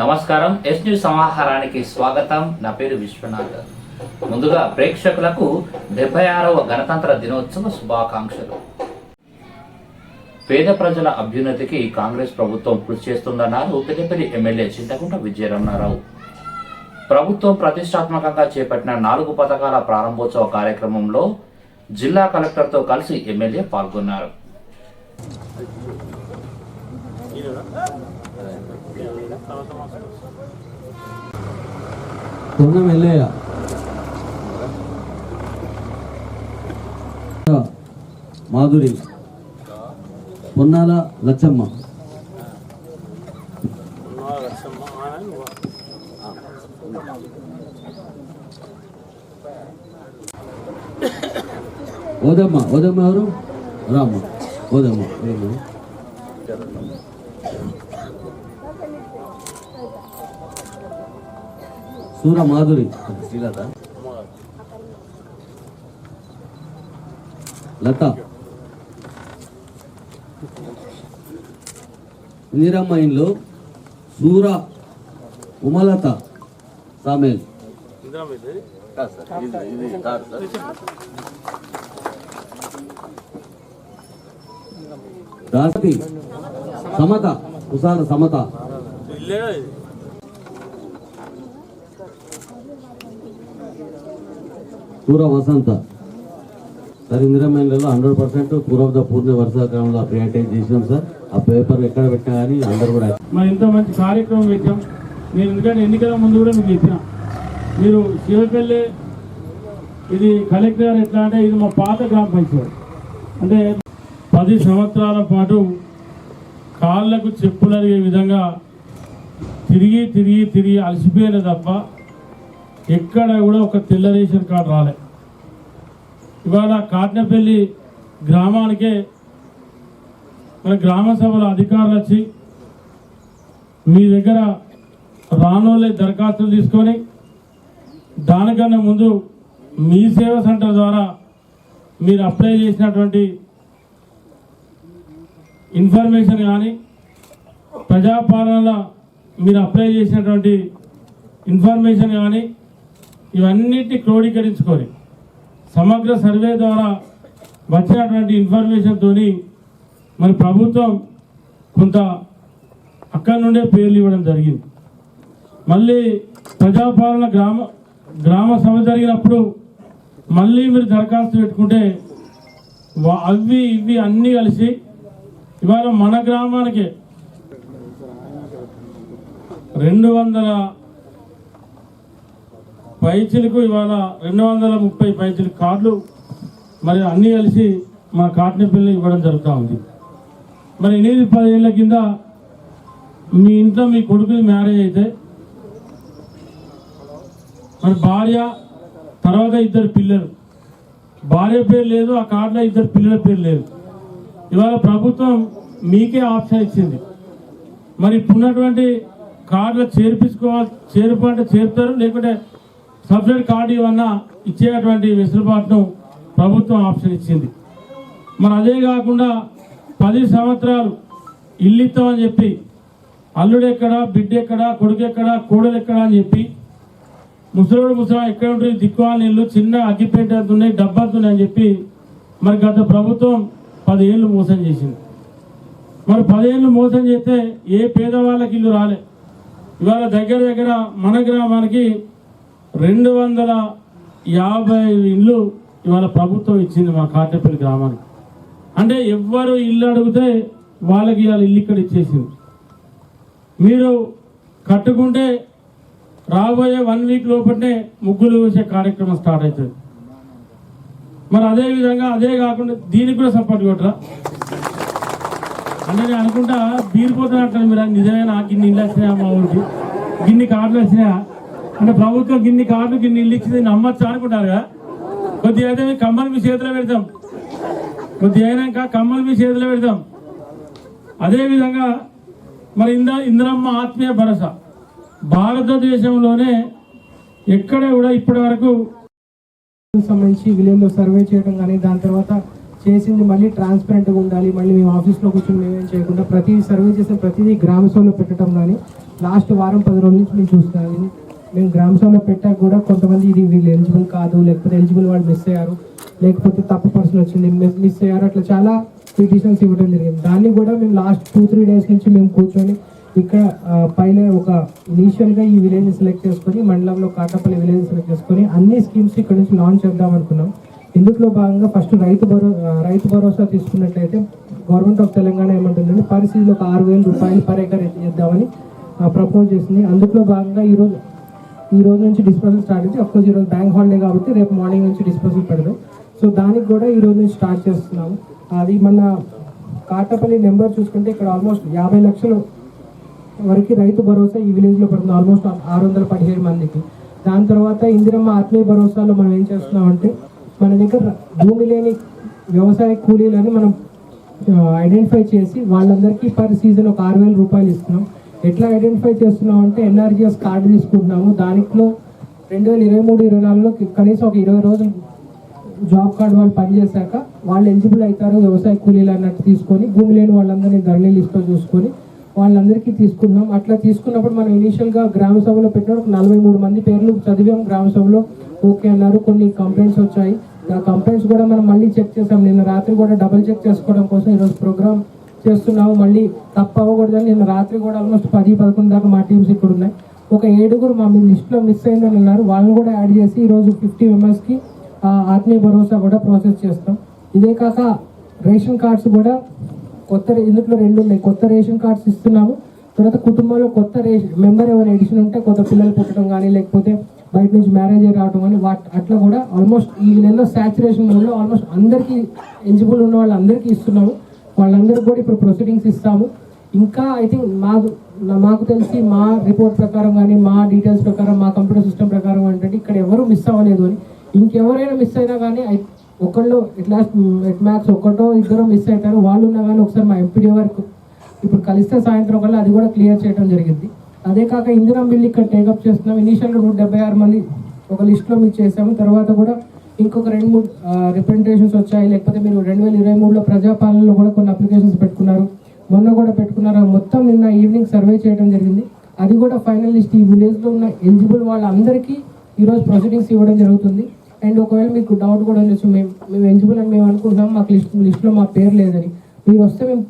నమస్కారం. Yes news సమాహారానికి స్వాగతం. నా పేరు విశ్వనాథ్. ముందుగా ప్రేక్షకులకు డెబ్బై ఆరవ గణతంత్ర దినోత్సవ శుభాకాంక్షలు. పేద ప్రజల అభ్యున్నతికి కాంగ్రెస్ ప్రభుత్వం కృషి చేస్తుందన్నారు పెద్దపల్లి ఎమ్మెల్యే చింతకుంట విజయరమణారావు. ప్రభుత్వం ప్రతిష్టాత్మకంగా చేపట్టిన నాలుగు పథకాల ప్రారంభోత్సవ కార్యక్రమంలో జిల్లా కలెక్టర్తో కలిసి ఎమ్మెల్యే పాల్గొన్నారు. పొన్నం ఎల్లయ్య. మాధురి. పొన్నాల లచ్చమ్మ. ఓదమ్మ ఓదమ్మ ఎవరు? రామ్మ ఓదమ్మ ఓదమ్మ. సూర మాధురి. శ్రీలత. లత. ఇందిరమ్మ ఇంట్లో సూర ఉమలత సామేల్ దాసతి సమత కుసాల సమత. పూర్వ వసంత. సార్ ఇందిరామైన్లలో హండ్రెడ్ పర్సెంట్ పూర్వ ద పూర్ణ వర్షాకాలంలో ప్రియాటైజ్ చేసినాం సార్. ఆ పేపర్ ఎక్కడ పెట్టినా కానీ అందరు కూడా మరి ఇంత మంచి కార్యక్రమం పెట్టాం. నేను ఎందుకంటే ఎన్నికల ముందు కూడా మీకు చెప్పిన మీరు శివపల్లి ఇది కలెక్టర్ ఎట్లా అంటే ఇది మా పాత గ్రామ పంచాయతీ. అంటే పది సంవత్సరాల పాటు కాళ్ళకు చెప్పులు అడిగే విధంగా తిరిగి తిరిగి తిరిగి అలసిపోయిన తప్ప ఎక్కడ కూడా ఒక తెల్ల రేషన్ కార్డు రాలే. ఇవాళ కాట్నపల్లి గ్రామానికే మన గ్రామ సభల అధికారులు వచ్చి మీ దగ్గర రానోళ్ళే దరఖాస్తులు తీసుకొని దానికన్నా ముందు మీ సేవ సెంటర్ ద్వారా మీరు అప్లై చేసినటువంటి ఇన్ఫర్మేషన్ కానీ ప్రజాపాలనలో మీరు అప్లై చేసినటువంటి ఇన్ఫర్మేషన్ కానీ ఇవన్నిటిని క్రోడీకరించుకొని సమగ్ర సర్వే ద్వారా వచ్చినటువంటి ఇన్ఫర్మేషన్తోని మరి ప్రభుత్వం కొంత అక్కడి నుండే పేర్లు ఇవ్వడం జరిగింది. మళ్ళీ ప్రజాపాలన గ్రామ గ్రామ సభ జరిగినప్పుడు మళ్ళీ మీరు దరఖాస్తు పెట్టుకుంటే అవి ఇవి అన్నీ కలిసి ఇవాళ మన గ్రామానికి రెండు వందల పైచిలకు ఇవాళ రెండు వందల ముప్పై పైచిలకు కార్డులు మరి అన్నీ కలిసి మా మన పిల్లలు ఇవ్వడం జరుగుతూ ఉంది. మరి ఎనిమిది పదేళ్ళ కింద మీ ఇంట్లో మీ కొడుకుని మ్యారేజ్ అయితే మరి భార్య తర్వాత ఇద్దరు పిల్లలు. భార్య పేరు లేదు ఆ కార్డులో ఇద్దరు పిల్లల పేరు లేదు. ఇవాళ ప్రభుత్వం మీకే ఆప్షన్ ఇచ్చింది. మరి ఇప్పుడున్నటువంటి కార్డులు చేర్పించుకోవాలి చేర్పు అంటే చేరుతారు లేకుంటే సబ్సిడీ కార్డు ఇవన్నా ఇచ్చేటువంటి వెసులుబాటును ప్రభుత్వం ఆప్షన్ ఇచ్చింది. మరి అదే కాకుండా పది సంవత్సరాలు ఇల్లు ఇస్తామని చెప్పి అల్లుడు ఎక్కడ బిడ్డ ఎక్కడ కొడుకు ఎక్కడ కోడలు ఎక్కడ అని చెప్పి ముసలోడు ముసలా ఎక్కడ ఉంటుంది దిక్కువాలని ఇల్లు చిన్న అగ్గిపేట ఎంత ఉన్నాయి డబ్బా అని చెప్పి మరి గత ప్రభుత్వం పదేళ్ళు మోసం చేసింది. మరి పదేళ్ళు మోసం చేస్తే ఏ పేదవాళ్ళకి ఇల్లు రాలే. ఇవాళ దగ్గర దగ్గర మన గ్రామానికి రెండు వందల యాభై ఇల్లు ఇవాళ ప్రభుత్వం ఇచ్చింది మా కాటేపల్లి గ్రామానికి. అంటే ఎవ్వరు ఇల్లు అడిగితే వాళ్ళకి ఇవాళ ఇల్లు ఇక్కడ ఇచ్చేసింది. మీరు కట్టుకుంటే రాబోయే వన్ వీక్ లోపలనే ముగ్గులు వేసే కార్యక్రమం స్టార్ట్ అవుతుంది. మరి అదే విధంగా అదే కాకుండా దీనికి కూడా సపోర్ట్ కొట్టరా? అంటే నేను అనుకుంటా బీరిపోతున్నట్టు మీరు. నిజమైన గిన్ని ఇల్లు వచ్చినాయా మా ఊరికి? గిన్ని కార్డులు వచ్చినాయా? అంటే ప్రభుత్వం గిన్ని కార్లు గిన్ని ఇల్లు ఇచ్చింది నమ్మచ్చు అనుకుంటారు కదా కొద్దిగా అయితే మీ కమ్మలు మీ చేతిలో పెడతాం. కొద్దిగా అయినాక కమ్మలు మీ చేతిలో పెడతాం. అదేవిధంగా మరి ఇంద ఇంద్రమ్మ ఆత్మీయ భరోసా. భారతదేశంలోనే ఎక్కడ కూడా ఇప్పటి వరకు సంబంధించి విలేజ్లో సర్వే చేయడం కానీ దాని తర్వాత చేసింది మళ్ళీ ట్రాన్స్పరెంట్గా ఉండాలి మళ్ళీ మేము ఆఫీస్లో కూర్చొని మేమేం చేయకుండా ప్రతి సర్వే చేసిన ప్రతిదీ గ్రామ సభలో పెట్టడం కానీ లాస్ట్ వారం పది రోజుల నుంచి మేము చూస్తున్నాను మేము గ్రామ సభలో పెట్టాక కూడా కొంతమంది ఇది వీళ్ళు ఎలిజిబుల్ కాదు లేకపోతే ఎలిజిబుల్ వాళ్ళు మిస్ అయ్యారు లేకపోతే తప్పు పర్సన్ వచ్చింది మిస్ అయ్యారు అట్లా చాలా పిటిషన్స్ ఇవ్వడం జరిగింది. దాన్ని కూడా మేము లాస్ట్ టూ త్రీ డేస్ నుంచి మేము కూర్చొని ఇక్కడ పైన ఒక ఇనీషియల్గా ఈ విలేజ్ సెలెక్ట్ చేసుకొని మండలంలో కాటపల్లి విలేజ్ సెలెక్ట్ చేసుకొని అన్ని స్కీమ్స్ ఇక్కడ నుంచి లాంచ్ చేద్దాం అనుకున్నాం. ఇందులో భాగంగా ఫస్ట్ రైతు భరో రైతు భరోసా తీసుకున్నట్లయితే గవర్నమెంట్ ఆఫ్ తెలంగాణ ఏమంటుందంటే పరిస్థితిలో ఒక ఆరు వేల రూపాయలు పర్ ఎకర్ ఇద్దామని ప్రపోజ్ చేసింది. అందులో భాగంగా ఈరోజు ఈ రోజు నుంచి డిస్పోజల్ స్టార్ట్ చేసి అఫ్కోర్స్ ఈరోజు బ్యాంక్ హాలిడే కాబట్టి రేపు మార్నింగ్ నుంచి డిస్పోజల్ పెడదాం. సో దానికి కూడా ఈ రోజు నుంచి స్టార్ట్ చేస్తున్నాము. అది మన కాటపల్లి నెంబర్ చూసుకుంటే ఇక్కడ ఆల్మోస్ట్ యాభై లక్షలు వరకు రైతు భరోసా ఈ విలేజ్లో పడుతుంది. ఆల్మోస్ట్ ఆరు వందల పదిహేడు మందికి. దాని తర్వాత ఇందిరమ్మ ఆత్మీయ భరోసాలో మనం ఏం చేస్తున్నామంటే మన దగ్గర భూమి లేని వ్యవసాయ కూలీలని మనం ఐడెంటిఫై చేసి వాళ్ళందరికీ పర్ సీజన్ ఒక ఆరు వేల రూపాయలు ఇస్తున్నాం. ఎట్లా ఐడెంటిఫై చేస్తున్నాం అంటే ఎన్ఆర్జిఎస్ కార్డు తీసుకుంటున్నాము. దానిలో రెండు వేల ఇరవై మూడు ఇరవై నాలుగులో కనీసం ఒక ఇరవై రోజులు జాబ్ కార్డు వాళ్ళు పనిచేశాక వాళ్ళు ఎలిజిబుల్ అవుతారు వ్యవసాయ కూలీలు అన్నట్టు తీసుకొని భూమి లేని వాళ్ళందరినీ ధరణి లిస్ట్లో చూసుకొని వాళ్ళందరికీ తీసుకున్నాం అట్లా తీసుకున్నప్పుడు మనం ఇనీషియల్గా గ్రామ సభలో పెట్టిన ఒక నలభై మూడు మంది పేర్లు చదివాం. గ్రామ సభలో ఓకే అన్నారు. కొన్ని కంప్లైంట్స్ వచ్చాయి. ఆ కంప్లైంట్స్ కూడా మనం మళ్ళీ చెక్ చేసాం. నిన్న రాత్రి కూడా డబుల్ చెక్ చేసుకోవడం కోసం ఈరోజు ప్రోగ్రామ్ చేస్తున్నాము మళ్ళీ తప్పు అవ్వకూడదని నిన్న రాత్రి కూడా ఆల్మోస్ట్ పది పదకొండు దాకా మా టీమ్స్ ఇక్కడ ఉన్నాయి. ఒక ఏడుగురు మా మీ లిస్ట్లో మిస్ అయిందని అన్నారు. వాళ్ళని కూడా యాడ్ చేసి ఈరోజు ఫిఫ్టీ మెంబర్స్కి ఆత్మీయ భరోసా కూడా ప్రాసెస్ చేస్తాం. ఇదే కాక రేషన్ కార్డ్స్ కూడా కొత్త ఇందులో రెండు ఉన్నాయి. కొత్త రేషన్ కార్డ్స్ ఇస్తున్నాము. తర్వాత కుటుంబంలో కొత్త రేషన్ మెంబర్ ఏమైనా ఎడిషన్ ఉంటే కొత్త పిల్లలు పుట్టడం కానీ లేకపోతే బయట నుంచి మ్యారేజ్ అయ్యి రావడం కానీ వాట్ అట్లా కూడా ఆల్మోస్ట్ ఈ నెలలో సాచురేషన్ మూడ్లో ఆల్మోస్ట్ అందరికీ ఎలిజిబుల్ ఉన్న వాళ్ళందరికీ ఇస్తున్నాము. వాళ్ళందరూ కూడా ఇప్పుడు ప్రొసీడింగ్స్ ఇస్తాము. ఇంకా ఐ థింక్ మాకు మాకు తెలిసి మా రిపోర్ట్ ప్రకారం కానీ మా డీటెయిల్స్ ప్రకారం మా కంప్యూటర్ సిస్టమ్ ప్రకారం అంటే ఇక్కడ ఎవరు మిస్ అవ్వలేదు అని. ఇంకెవరైనా మిస్ అయినా కానీ ఐ- ఒకళ్ళు ఎట్లా ఎట్ మ్యాక్స్ ఒకటో ఇద్దరు మిస్ అవుతారు. వాళ్ళు ఉన్నా కానీ ఒకసారి మా ఎంపీడీ వరకు ఇప్పుడు కలిస్తే సాయంత్రం కల్లా అది కూడా క్లియర్ చేయడం జరిగింది. అదే కాక ఇందిరా బిల్ ఇక్కడ టేకప్ చేస్తున్నాం. ఇనీషియల్గా నూట డెబ్బై ఆరు మంది ఒక లిస్ట్లో మీకు చేసాము. తర్వాత కూడా ఇంకొక రెండు మూడు రిప్రజెంటేషన్స్ వచ్చాయి. లేకపోతే మీరు రెండు వేల ఇరవై మూడులో ప్రజాపాలనలో కూడా కొన్ని అప్లికేషన్స్ పెట్టుకున్నారు. మొన్న కూడా పెట్టుకున్నారు. మొత్తం నిన్న ఈవినింగ్ సర్వే చేయడం జరిగింది. అది కూడా ఫైనల్ లిస్ట్ ఈ విలేజ్లో ఉన్న ఎలిజిబుల్ వాళ్ళందరికీ ఈరోజు ప్రొసీడింగ్స్ ఇవ్వడం జరుగుతుంది. అండ్ ఒకవేళ మీకు డౌట్ కూడా ఉండొచ్చు మేము మేము ఎలిజిబుల్ అని మేము అనుకుంటున్నాం మాకు లిస్ట్ లిస్ట్లో మా పేరు లేదని. మీరు వస్తే మేము